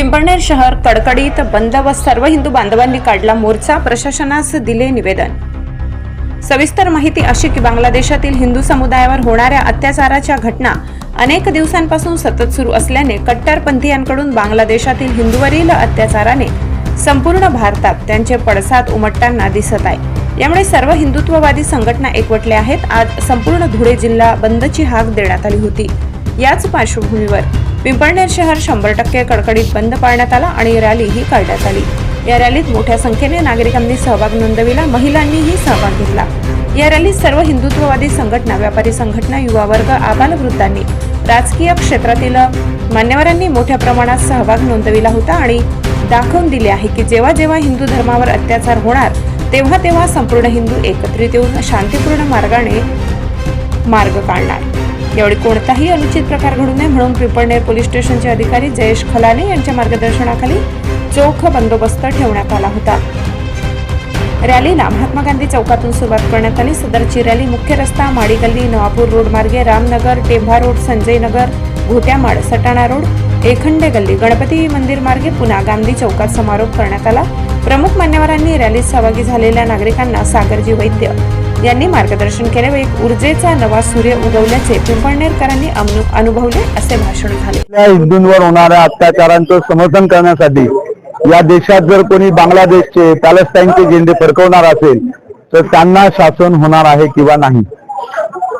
पिंपळनेर शहर कडकडीत बंद व सर्व हिंदू बांधवांनी काढला मोर्चा. प्रशासनास दिले निवेदन. सविस्तर माहिती अशी की बांगलादेशातील हिंदू समुदायावर होणाऱ्या अत्याचाराच्या घटना अनेक दिवसांपासून सतत सुरू असल्याने कट्टरपंथीयांकडून बांगलादेशातील हिंदूवरील अत्याचाराने संपूर्ण भारतात त्यांचे पडसाद उमटताना दिसत आहे. यामुळे सर्व हिंदुत्ववादी संघटना एकवटल्या आहेत. आज संपूर्ण धुळे जिल्हा बंदची हाक देण्यात आली होती. याच पार्श्वभूमीवर पिंपळनेर शहर शंभर टक्के कडकडीत बंद पाळण्यात आला आणि रॅलीही काढण्यात आली. या रॅलीत मोठ्या संख्येने नागरिकांनी सहभाग नोंदविला महिलांनीही सहभाग घेतला. या रॅलीत सर्व हिंदुत्ववादी संघटना व्यापारी संघटना युवा वर्ग आबालवृद्धांनी राजकीय क्षेत्रातील मान्यवरांनी मोठ्या प्रमाणात सहभाग नोंदविला होता आणि दाखवून दिले आहे की जेव्हा जेव्हा हिंदू धर्मावर अत्याचार होणार तेव्हा तेव्हा संपूर्ण हिंदू एकत्रित येऊन शांतीपूर्ण मार्गाने मार्ग काढणार. यावेळी कोणताही अनुचित प्रकार घडू नये म्हणून पिंपळनेर पोलीस स्टेशनचे अधिकारी जयेश खलाने यांच्या मार्गदर्शनाखाली चोख बंदोबस्त ठेवण्यात आला होता. रॅलीला महात्मा गांधी चौकातून सुरुवात करण्यात आली. सदरची रॅली मुख्य रस्ता माडी गल्ली नवापूर रोड मार्गे रामनगर टेंभा रोड संजय नगर घोट्यामाड सटाणा रोड एखंडे गल्ली गणपती मंदिर मार्गे पुन्हा गांधी चौकात समारोप करण्यात आला. प्रमुख मान्यवरांनी रॅलीत सहभागी झालेल्या नागरिकांना सागरजी वैद्य यांनी मार्गदर्शन केले व एक ऊर्जेचा नवा सूर्य उगवल्याचे पिंपळनेरकरांनी अनुभवले असे भाषण झाले. हिंदूंवर होणाऱ्या अत्याचारांचं समर्थन करण्यासाठी या देशात जर कोणी बांगलादेशचे पॅलेस्टाईनचे झेंडे फडकवणार असेल तर त्यांना शासन होणार आहे किंवा नाही.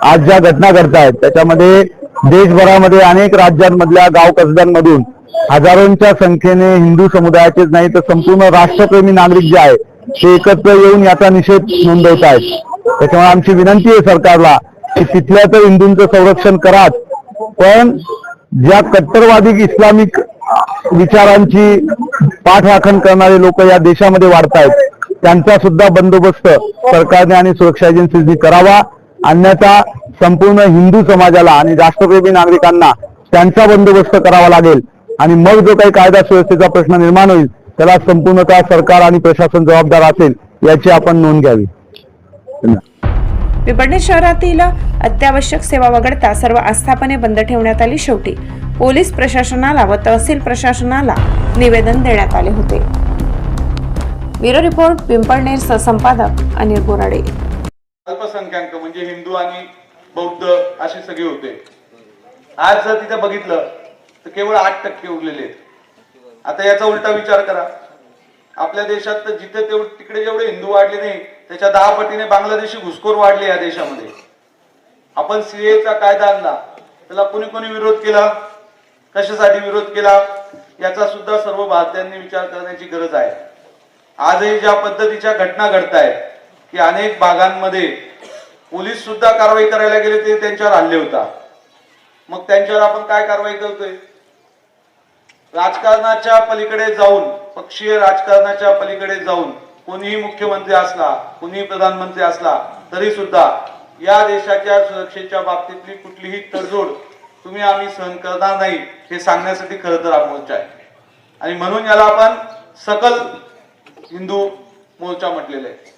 आज ज्या घटना घडतायत त्याच्यामध्ये देशभरामध्ये अनेक राज्यांमधल्या गाव कसब्यांमधून हजारोंच्या संख्येने हिंदू समुदायाचेच नाही तर संपूर्ण राष्ट्रप्रेमी नागरिक जे आहेत ते एकत्र येऊन याचा निषेध नोंदवत आहेत त्याच्यामुळे आमची विनंती आहे सरकारला की तिथल्या तर हिंदूंचं संरक्षण कराच पण ज्या कट्टरवादी इस्लामिक विचारांची पाठराखण करणारे लोक या देशामध्ये वाढत आहेत त्यांचा सुद्धा बंदोबस्त सरकारने आणि सुरक्षा एजन्सीनी करावा. अन्यथा संपूर्ण हिंदू समाजाला आणि राष्ट्रप्रेमी नागरिकांना त्यांचा बंदोबस्त करावा लागेल. आणि मग जो काही कायदा सुव्यवस्थेचा प्रश्न निर्माण होईल त्याला संपूर्णतः सरकार आणि प्रशासन जबाबदार असेल याची आपण नोंद घ्यावी. पिंपळनेर शहरातील अत्यावश्यक सेवा वगळता सर्व आस्थापने बंद ठेवण्यात आली शेवटी. पोलीस प्रशासनाला व तहसील प्रशासनाला निवेदन देण्यात आले होते. ब्युरो रिपोर्ट पिंपळनेर सहसंपादक अनिल बोराडे. अल्पसंख्याक म्हणजे हिंदू आणि बौद्ध असे सगळे होते. आज जर तिथे बघितलं तर केवळ आठ टक्के उरलेले आहेत. आता याचा उलटा विचार करा. आपल्या देशात तर जिथे तेवढे तिकडे जेवढे हिंदू वाढले नाही त्याच्या दहा पटीने बांगलादेशी घुसखोर वाढले या देशामध्ये. आपण सीएचा कायदा आणला. त्याला कोणी कोणी विरोध केला? कशासाठी विरोध केला? याचा सुद्धा सर्व भारतीयांनी विचार करण्याची गरज आहे. आजही ज्या पद्धतीच्या घटना घडत आहेत की अनेक भागांमध्ये पोलीस सुद्धा कारवाई करायला गेले ते त्यांच्यावर हल्ले होता मग त्यांच्यावर आपण काय कारवाई करतोय? राजकारणाच्या पलीकडे जाऊन पक्षीय राजकारणाच्या पलीकडे जाऊन कोणीही मुख्यमंत्री असला कोणीही प्रधानमंत्री असला तरी सुद्धा या देशाच्या सुरक्षेच्या बाबतीतली कुठलीही तडजोड तुम्ही आम्ही सहन करणार नाही हे सांगण्यासाठी खरं तर हा मोर्चा आहे. आणि म्हणून याला आपण सकल हिंदू मोर्चा म्हटलेला आहे.